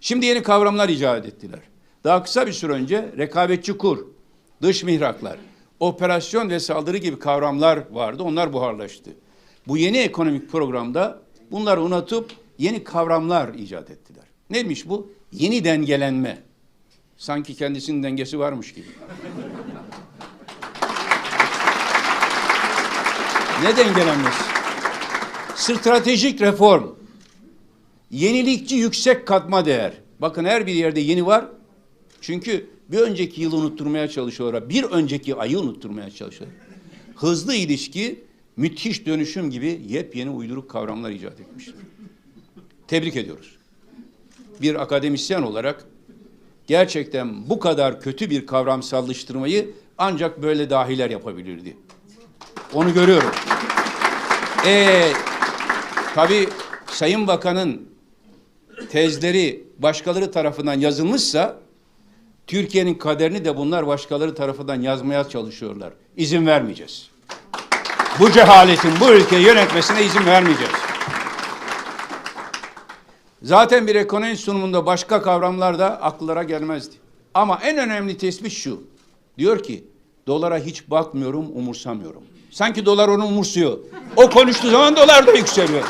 Şimdi yeni kavramlar icat ettiler. Daha kısa bir süre önce rekabetçi kur, dış mihraklar, operasyon ve saldırı gibi kavramlar vardı. Onlar buharlaştı. Bu yeni ekonomik programda bunları unutup yeni kavramlar icat ettiler. Neymiş bu? Yeni dengelenme. Sanki kendisinin dengesi varmış gibi. ne dengelenmesi? Stratejik reform. Yenilikçi yüksek katma değer. Bakın her bir yerde yeni var. Çünkü bir önceki yılı unutturmaya çalışıyorlar. Bir önceki ayı unutturmaya çalışıyorlar. Hızlı ilişki, müthiş dönüşüm gibi yepyeni uyduruk kavramlar icat etmişler. Tebrik ediyoruz. Bir akademisyen olarak gerçekten bu kadar kötü bir kavramsallaştırmayı ancak böyle dahiler yapabilirdi. Onu görüyorum. Ee, tabii Sayın Bakan'ın tezleri başkaları tarafından yazılmışsa Türkiye'nin kaderini de bunlar başkaları tarafından yazmaya çalışıyorlar. İzin vermeyeceğiz. Bu cehaletin bu ülkeyi yönetmesine izin vermeyeceğiz. Zaten bir ekonomi sunumunda başka kavramlar da akıllara gelmezdi. Ama en önemli tespit şu. Diyor ki dolara hiç bakmıyorum, umursamıyorum. Sanki dolar onu umursuyor. O konuştuğu zaman dolar da yükseliyor.